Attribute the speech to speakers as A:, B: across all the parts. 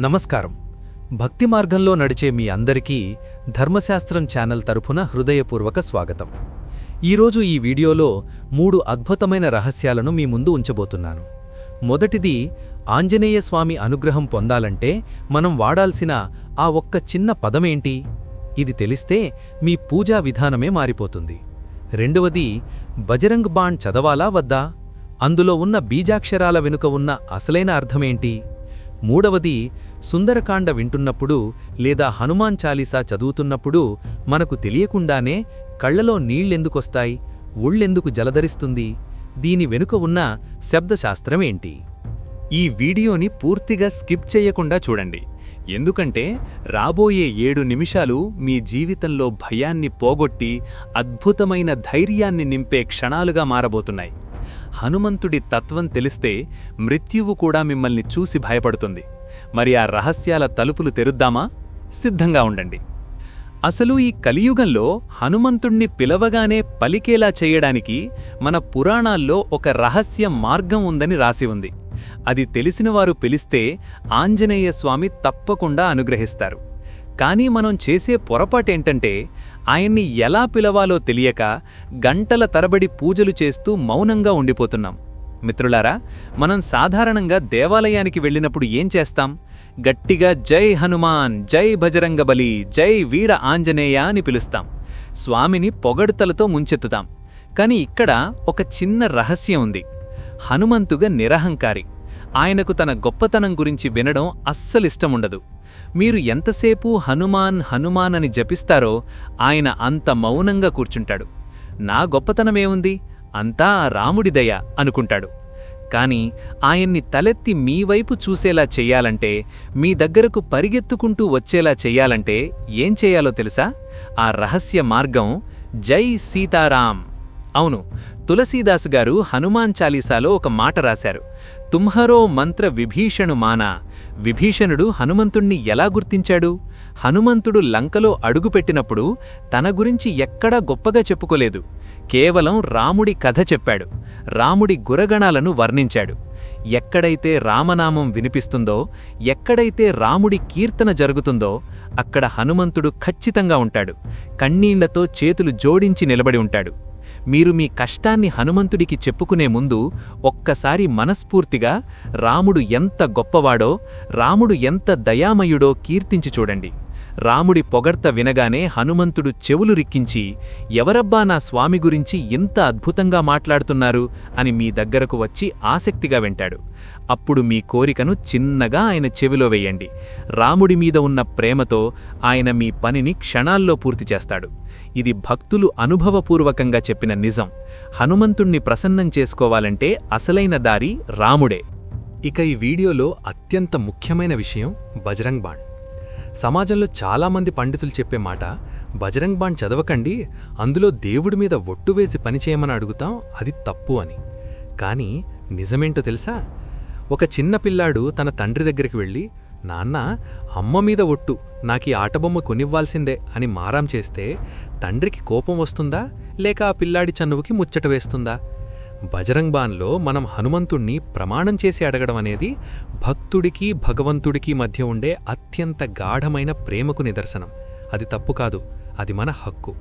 A: నమస్కారం. భక్తి మార్గంలో నడిచే మీ అందరికీ ధర్మశాస్త్రం ఛానల్ తరఫున హృదయపూర్వక స్వాగతం. ఈరోజు ఈ వీడియోలో మూడు అద్భుతమైన రహస్యాలను మీ ముందు ఉంచబోతున్నాను. మొదటిది ఆంజనేయ స్వామి అనుగ్రహం పొందాలంటే మనం వాడాల్సిన ఆ ఒక్క చిన్న పదమేంటి? ఇది తెలిస్తే మీ పూజా విధానమే మారిపోతుంది. రెండవది బజరంగ్ బాణ్ చదవాలా వద్దా? అందులో ఉన్న బీజాక్షరాల వెనుక ఉన్న అసలైన అర్థమేంటి? మూడవది సుందరకాండ వింటున్నప్పుడు లేదా హనుమాన్ చాలీసా చదువుతున్నప్పుడు మనకు తెలియకుండానే కళ్ళలో నీళ్ళెందుకొస్తాయి ఒళ్ళెందుకు జలధరిస్తుంది? దీని వెనుక ఉన్న శబ్దశాస్త్రమేంటి
B: ఈ వీడియోని పూర్తిగా స్కిప్ చేయకుండా చూడండి. ఎందుకంటే రాబోయే ఏడు నిమిషాలు మీ జీవితంలో భయాన్ని పోగొట్టి అద్భుతమైన ధైర్యాన్ని నింపే క్షణాలుగా మారబోతున్నాయి. హనుమంతుడి తత్వం తెలిస్తే మృత్యువు కూడా మిమ్మల్ని చూసి భయపడుతుంది. మరి ఆ రహస్యాల తలుపులు తెరుద్దామా? సిద్ధంగా ఉండండి. అసలు ఈ కలియుగంలో హనుమంతుణ్ణి పిలవగానే పలికేలా చేయడానికి మన పురాణాల్లో ఒక రహస్య మార్గం ఉందని రాసి ఉంది. అది తెలిసినవారు పిలిస్తే ఆంజనేయ స్వామి తప్పకుండా అనుగ్రహిస్తారు. కానీ మనం చేసే పొరపాటేంటంటే ఆయన్ని ఎలా పిలవాలో తెలియక గంటల తరబడి పూజలు చేస్తూ మౌనంగా ఉండిపోతున్నాం. మిత్రులారా మనం సాధారణంగా దేవాలయానికి వెళ్ళినప్పుడు ఏం చేస్తాం? గట్టిగా జై హనుమాన్ జై బజరంగబలి జై వీర ఆంజనేయ అని పిలుస్తాం. స్వామిని పొగడుతలతో ముంచెత్తుతాం. కాని ఇక్కడ ఒక చిన్న రహస్యం ఉంది. హనుమంతుగా నిరహంకారి. ఆయనకు తన గొప్పతనం గురించి వినడం అస్సలిష్టముండదు. మీరు ఎంతసేపు హనుమాన్ హనుమాన్ అని జపిస్తారో ఆయన అంత మౌనంగా కూర్చుంటాడు. నా గొప్పతనమేముంది? అంతా రాముడిదయ అనుకుంటాడు. కాని ఆయన్ని తలెత్తి మీ వైపు చూసేలా చెయ్యాలంటే మీ దగ్గరకు పరిగెత్తుకుంటూ వచ్చేలా చెయ్యాలంటే ఏం చేయాలో తెలుసా? ఆ రహస్య మార్గం జై సీతారాం. అవును తులసీదాసు గారు హనుమాన్ చాలీసాలో ఒక మాట రాశారు. తుంహరో మంత్ర విభీషణు మానా విభీషణుడు హనుమంతుణ్ణి ఎలా గుర్తించాడు? హనుమంతుడు లంకలో అడుగుపెట్టినప్పుడు తన గురించి ఎక్కడా గొప్పగా చెప్పుకోలేదు. కేవలం రాముడి కథ చెప్పాడు. రాముడి గురగణాలను వర్ణించాడు. ఎక్కడైతే రామనామం వినిపిస్తుందో ఎక్కడైతే రాముడి కీర్తన జరుగుతుందో అక్కడ హనుమంతుడు ఖచ్చితంగా ఉంటాడు. కన్నీళ్ళతో చేతులు జోడించి నిలబడి ఉంటాడు. మీరు మీ కష్టాన్ని హనుమంతుడికి చెప్పుకునే ముందు ఒక్కసారి మనస్ఫూర్తిగా రాముడు ఎంత గొప్పవాడో రాముడు ఎంత దయామయుడో కీర్తించి చూడండి. రాముడి పొగడ్త వినగానే హనుమంతుడు చెవులు రిక్కించి ఎవరబ్బా నా స్వామి గురించి ఇంత అద్భుతంగా మాట్లాడుతున్నారు? అని మీ దగ్గరకు వచ్చి ఆసక్తిగా వింటాడు. అప్పుడు మీ కోరికను చిన్నగా ఆయన చెవిలో వెయ్యండి రాముడి మీద ఉన్న ప్రేమతో ఆయన మీ పనిని క్షణాల్లో పూర్తి చేస్తాడు. ఇది భక్తులు అనుభవపూర్వకంగా చెప్పిన నిజం. హనుమంతుణ్ణి ప్రసన్నం చేసుకోవాలంటే అసలైన దారి రాముడే.
A: ఇక ఈ వీడియోలో అత్యంత ముఖ్యమైన విషయం బజరంగ్ బాణ్. సమాజంలో చాలామంది పండితులు చెప్పే మాట బజరంగ్ బాణ్ చదవకండి అందులో దేవుడి మీద ఒట్టు వేసి పనిచేయమని అడుగుతాం అది తప్పు అని. కానీ నిజమేంటో తెలుసా? ఒక చిన్న పిల్లాడు తన తండ్రి దగ్గరికి వెళ్ళి నాన్న అమ్మ మీద ఒట్టు నాకీ ఆటబొమ్మ కొనివ్వాల్సిందే అని మారాం చేస్తే తండ్రికి కోపం వస్తుందా? లేక ఆ పిల్లాడి చనువుకి ముచ్చట వేస్తుందా? బజరంగ్ బాన్లో మనం హనుమంతుణ్ణి ప్రమాణం చేసి అడగడం అనేది భక్తుడికి భగవంతుడికి మధ్య ఉండే అత్యంత గాఢమైన ప్రేమకు నిదర్శనం. అది తప్పు కాదు అది మన హక్కు.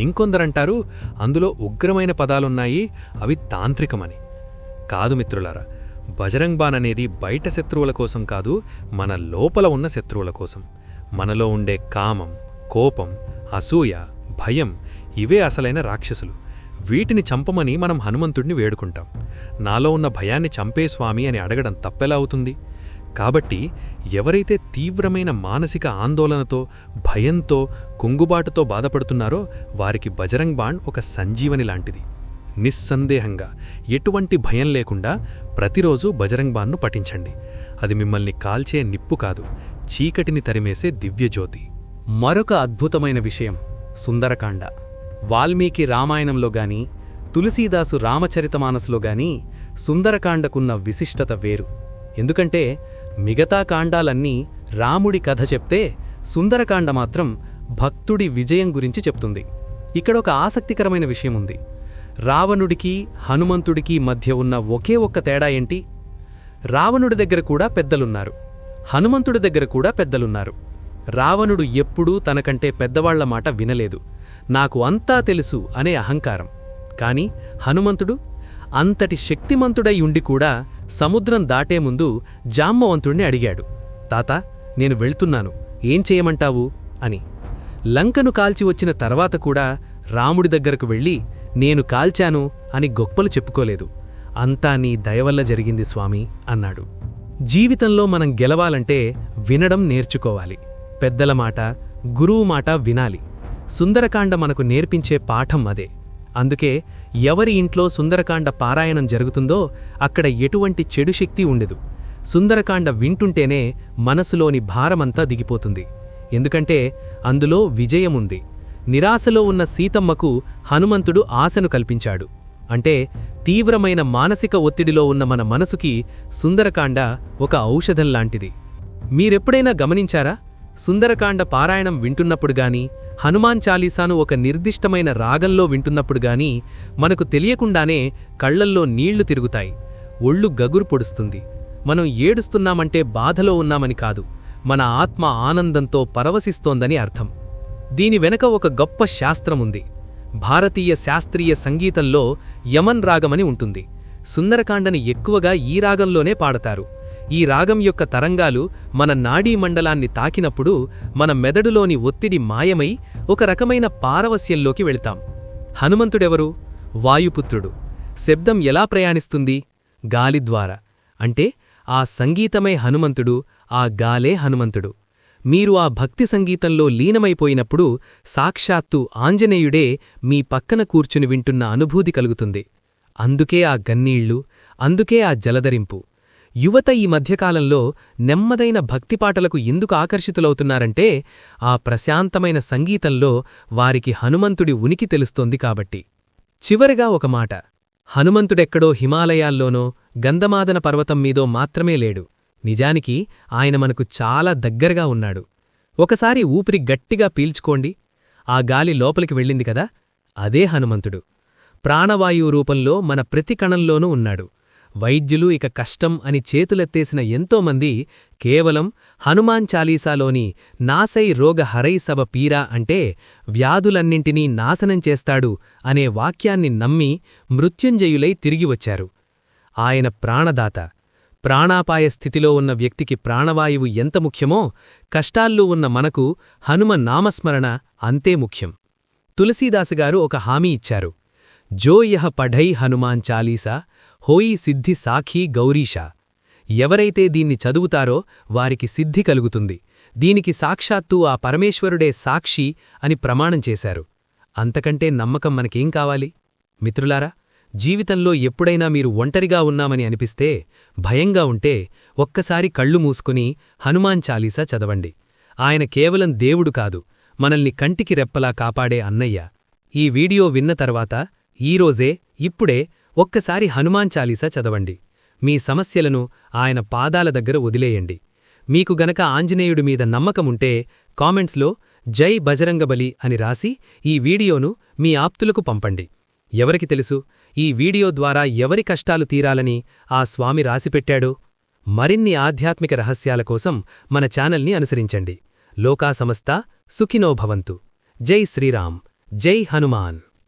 A: ఇంకొందరంటారు అందులో ఉగ్రమైన పదాలున్నాయి అవి తాంత్రికమని. కాదు మిత్రులారా బజరంగ్ బాన్ అనేది బయట శత్రువుల కోసం కాదు మన లోపల ఉన్న శత్రువుల కోసం. మనలో ఉండే కామం కోపం అసూయ భయం ఇవే అసలైన రాక్షసులు. వీటిని చంపమని మనం హనుమంతుడిని వేడుకుంటాం. నాలో ఉన్న భయాన్ని చంపే స్వామి అని అడగడం తప్పెలా అవుతుంది? కాబట్టి ఎవరైతే తీవ్రమైన మానసిక ఆందోళనతో భయంతో కుంగుబాటుతో బాధపడుతున్నారో వారికి బజరంగ్ బాండ్ ఒక సంజీవని లాంటిది. నిస్సందేహంగా ఎటువంటి భయం లేకుండా ప్రతిరోజు బజరంగ్ బాండ్ను పఠించండి. అది మిమ్మల్ని కాల్చే నిప్పు కాదు చీకటిని తరిమేసే దివ్యజ్యోతి.
C: మరొక అద్భుతమైన విషయం సుందరకాండ. వాల్మీకి రామాయణంలో గాని తులసీదాసు రామచరితమానసులో గాని సుందరకాండకున్న విశిష్టత వేరు. ఎందుకంటే మిగతా కాండాలన్నీ రాముడి కథ చెప్తే సుందరకాండ మాత్రం భక్తుడి విజయం గురించి చెప్తుంది. ఇక్కడ ఒక ఆసక్తికరమైన విషయం ఉంది. రావణుడికి హనుమంతుడికి మధ్య ఉన్న ఒకే ఒక్క తేడా ఏంటి? రావణుడి దగ్గర కూడా పెద్దలున్నారు. హనుమంతుడి దగ్గర కూడా పెద్దలున్నారు. రావణుడు ఎప్పుడూ తనకంటే పెద్దవాళ్ళ మాట వినలేదు. నాకు అంతా తెలుసు అనే అహంకారం. కాని హనుమంతుడు అంతటి శక్తిమంతుడై ఉండి కూడా సముద్రం దాటే ముందు జామ్మవంతుణ్ణి అడిగాడు. తాత నేను వెళ్తున్నాను. ఏం చేయమంటావు? అని. లంకను కాల్చి వచ్చిన తర్వాత కూడా రాముడి దగ్గరకు వెళ్ళి నేను కాల్చాను అని గొప్పలు చెప్పుకోలేదు. అంతా నీ దయవల్ల జరిగింది స్వామి అన్నాడు. జీవితంలో మనం గెలవాలంటే వినడం నేర్చుకోవాలి. పెద్దల మాట గురువు మాట వినాలి. సుందరకాండ మనకు నేర్పించే పాఠం అదే. అందుకే ఎవరి ఇంట్లో సుందరకాండ పారాయణం జరుగుతుందో అక్కడ ఎటువంటి చెడు శక్తి ఉండదు. సుందరకాండ వింటుంటేనే మనసులోని భారమంతా దిగిపోతుంది. ఎందుకంటే అందులో విజయముంది నిరాశలో ఉన్న సీతమ్మకు హనుమంతుడు ఆశను కల్పించాడు. అంటే తీవ్రమైన మానసిక ఒత్తిడిలో ఉన్న మన మనసుకి సుందరకాండ ఒక ఔషధం లాంటిది. మీరెప్పుడైనా గమనించారా? సుందరకాండ పారాయణం వింటున్నప్పుడు గాని హనుమాన్ చాలీసాను ఒక నిర్దిష్టమైన రాగంలో వింటున్నప్పుడు గాని మనకు తెలియకుండానే కళ్ళల్లో నీళ్ళు తిరుగుతాయి. ఒళ్ళు గగురు పొడుస్తుంది. మనం ఏడుస్తున్నామంటే బాధలో ఉన్నామని కాదు మన ఆత్మ ఆనందంతో పరవశిస్తోందని అర్థం. దీని వెనక ఒక గొప్ప శాస్త్రముంది. భారతీయ శాస్త్రీయ సంగీతంలో యమన్ రాగమని ఉంటుంది. సుందరకాండని ఎక్కువగా ఈ రాగంలోనే పాడతారు. ఈ రాగం యొక్క తరంగాలు మన నాడీ మండలాన్ని తాకినప్పుడు మన మెదడులోని ఒత్తిడి మాయమై ఒక రకమైన పారవస్యంలోకి వెళతాం. హనుమంతుడెవరు? వాయుపుత్రుడు. శబ్దం ఎలా ప్రయాణిస్తుంది? గాలి ద్వారా. అంటే ఆ సంగీతమే హనుమంతుడు ఆ గాలే హనుమంతుడు. మీరు ఆ భక్తి సంగీతంలో లీనమైపోయినప్పుడు సాక్షాత్తు ఆంజనేయుడే మీ పక్కన కూర్చుని వింటున్న అనుభూతి కలుగుతుంది. అందుకే ఆ గన్నీళ్ళు అందుకే ఆ జలధరింపు. యువత ఈ మధ్యకాలంలో నెమ్మదైన భక్తిపాటలకు ఎందుకు ఆకర్షితులవుతున్నారంటే ఆ ప్రశాంతమైన సంగీతంలో వారికి హనుమంతుడి ఉనికి తెలుస్తోంది కాబట్టి. చివరిగా ఒక మాట. హనుమంతుడెక్కడో హిమాలయాల్లోనో గంధమాదన పర్వతం మీదో మాత్రమే లేడు. నిజానికి ఆయన మనకు చాలా దగ్గరగా ఉన్నాడు. ఒకసారి ఊపిరి గట్టిగా పీల్చుకోండి. ఆ గాలి లోపలికి వెళ్ళింది కదా అదే హనుమంతుడు. ప్రాణవాయువు రూపంలో మన ప్రతి కణంలోనూ ఉన్నాడు. వైద్యులు ఇక కష్టం అని చేతులెత్తేసిన ఎంతోమంది కేవలం హనుమాన్ చాలీసాలోని నాసై రోగ హరై సభ పీరా అంటే వ్యాధులన్నింటినీ నాశనం చేస్తాడు అనే వాక్యాన్ని నమ్మి మృత్యుంజయులై తిరిగివచ్చారు. ఆయన ప్రాణదాత. ప్రాణాపాయ స్థితిలో ఉన్న వ్యక్తికి ప్రాణవాయువు ఎంత ముఖ్యమో కష్టాల్లో ఉన్న మనకు హనుమ నామస్మరణ అంతే ముఖ్యం. తులసీదాసుగారు ఒక హామీ ఇచ్చారు. జో యహ పఢై హనుమాన్ చాలీసా హోయి సిద్ధి సాఖీ గౌరీషా. ఎవరైతే దీన్ని చదువుతారో వారికి సిద్ధి కలుగుతుంది. దీనికి సాక్షాత్తు ఆ పరమేశ్వరుడే సాక్షి అని ప్రమాణం చేశారు. అంతకంటే నమ్మకం మనకేం కావాలి? మిత్రులారా జీవితంలో ఎప్పుడైనా మీరు ఒంటరిగా ఉన్నామని అనిపిస్తే భయంగా ఉంటే ఒక్కసారి కళ్ళు మూసుకుని హనుమాన్ చాలీసా చదవండి. ఆయన కేవలం దేవుడు కాదు మనల్ని కంటికి రెప్పలా కాపాడే అన్నయ్య. ఈ వీడియో విన్న తర్వాత ఈరోజే ఇప్పుడే ఒక్కసారి హనుమాన్ చాలీసా చదవండి. మీ సమస్యలను ఆయన పాదాల దగ్గర వదిలేయండి. మీకు గనక ఆంజనేయుడి మీద నమ్మకముంటే కామెంట్స్లో జై బజరంగబలి అని రాసి ఈ వీడియోను మీ ఆప్తులకు పంపండి. ఎవరికి తెలుసు ఈ వీడియో ద్వారా ఎవరి కష్టాలు తీరాలని ఆ స్వామి రాసిపెట్టాడో? మరిన్ని ఆధ్యాత్మిక రహస్యాల కోసం మన ఛానల్ని అనుసరించండి. లోకా సమస్త సుఖినో భవంతు. జై శ్రీరామ్. జై హనుమాన్.